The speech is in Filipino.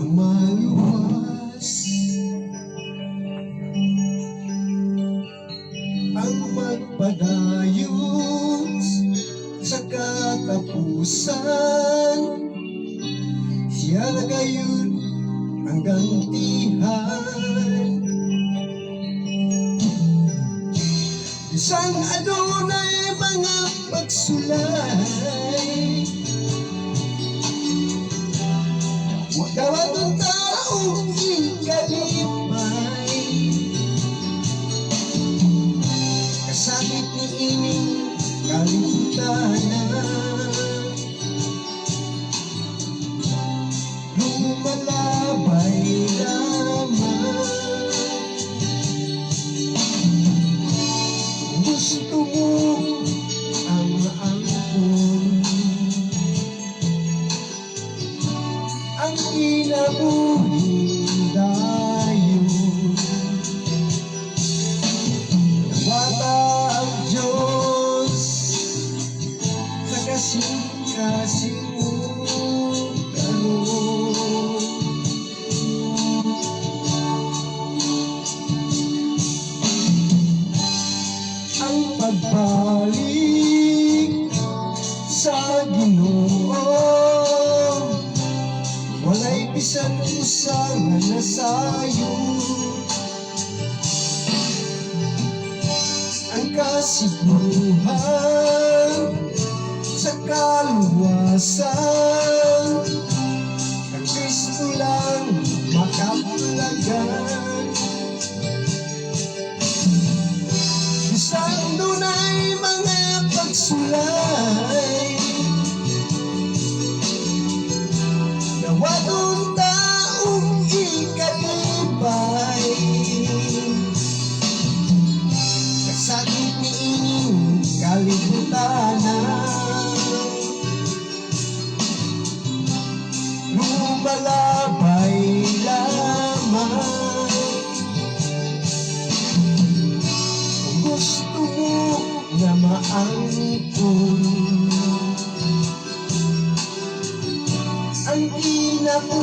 Lumaluwas. Ang magpadayos Sa katapusan. Siya na gayon ang gantihan Isang adunay mga pagsulay. Huwag gawat ang taong ikalipay Kasakit ni ining kalimutan Lumalabay Ang inabuhin dayon Nawala ang Diyos Sa kasing-kasing walay bisan usa nga nasayo ang kasiguruhan sa kaluwasan. Kang Kristo lang makapulagan Isang dunay mga pagsulay wala may laman. Gusto mo na maangipon Ang ina ko